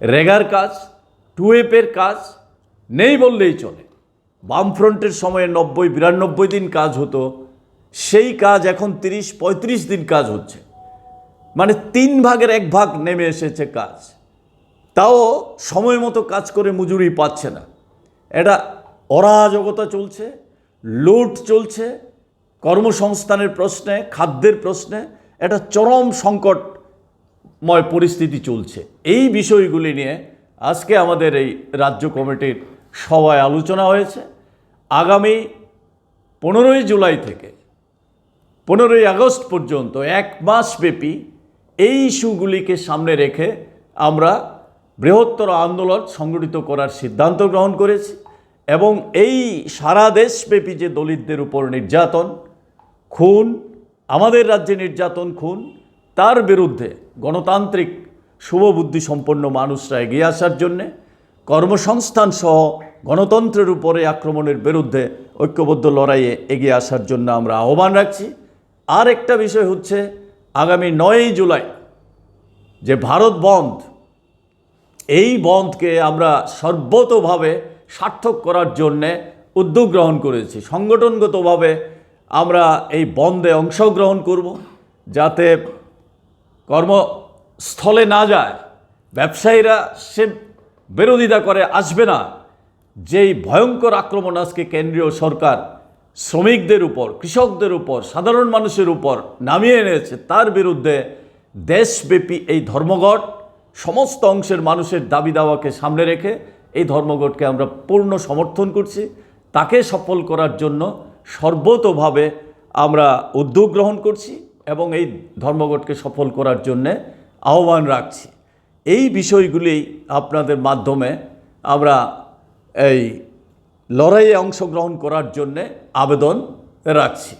রেগার কাজ, টুয়েপের কাজ নেই বললেই চলে। বামফ্রন্টের সময়ে নব্বই, বিরানব্বই দিন কাজ হতো, সেই কাজ এখন তিরিশ, পঁয়ত্রিশ দিন কাজ হচ্ছে। মানে তিন ভাগের এক ভাগ নেমে এসেছে কাজ। তাও সময় মতো কাজ করে মজুরি পাচ্ছে না। এটা অরাজকতা চলছে, লুট চলছে, কর্মসংস্থানের প্রশ্নে, খাদ্যের প্রশ্নে, এটা চরম সংকটময় পরিস্থিতি চলছে। এই বিষয়গুলি নিয়ে আজকে আমাদের এই রাজ্য কমিটির সভায় আলোচনা হয়েছে। আগামী পনেরোই জুলাই থেকে পনেরোই আগস্ট পর্যন্ত এক মাস ব্যাপী এই ইস্যুগুলিকে সামনে রেখে আমরা বৃহত্তর আন্দোলন সংগঠিত করার সিদ্ধান্ত গ্রহণ করেছি এবং এই সারা দেশব্যাপী যে দলিতদের উপর নির্যাতন, খুন, আমাদের রাজ্যে নির্যাতন, খুন, তার বিরুদ্ধে গণতান্ত্রিক শুভবুদ্ধি সম্পন্ন মানুষরা এগিয়ে আসার জন্যে কর্মসংস্থান সহ গণতন্ত্রের উপরে আক্রমণের বিরুদ্ধে ঐক্যবদ্ধ লড়াইয়ে এগিয়ে আসার জন্য আমরা আহ্বান রাখছি। আর একটা বিষয় হচ্ছে, আগামী নয়ই জুলাই যে ভারত বন্ধ, এই বন্ধকে আমরা সর্বতভাবে সার্থক করার জন্যে উদ্যোগ গ্রহণ করেছি। সংগঠনগতভাবে আমরা এই বন্ধে অংশগ্রহণ করব যাতে কর্মস্থলে না যায়, ব্যবসায়ীরা সে বিরোধিতা করে, আসবে না। যেই ভয়ঙ্কর আক্রমণ আজকে কেন্দ্রীয় সরকার শ্রমিকদের উপর, কৃষকদের উপর, সাধারণ মানুষের উপর নামিয়ে এনেছে, তার বিরুদ্ধে দেশব্যাপী এই ধর্মঘট, সমস্ত অংশের মানুষের দাবি দাওয়াকে সামনে রেখে এই ধর্মঘটকে আমরা পূর্ণ সমর্থন করছি। তাকে সফল করার জন্য সর্বতোভাবে আমরা উদ্যোগ গ্রহণ করছি। এবং এই ধর্মঘটকে সফল করার জন্যে আহ্বান রাখছি। এই বিষয়গুলি আপনাদের মাধ্যমে আমরা এই লড়াইয়ে অংশগ্রহণ করার জন্যে আবেদন রাখছি।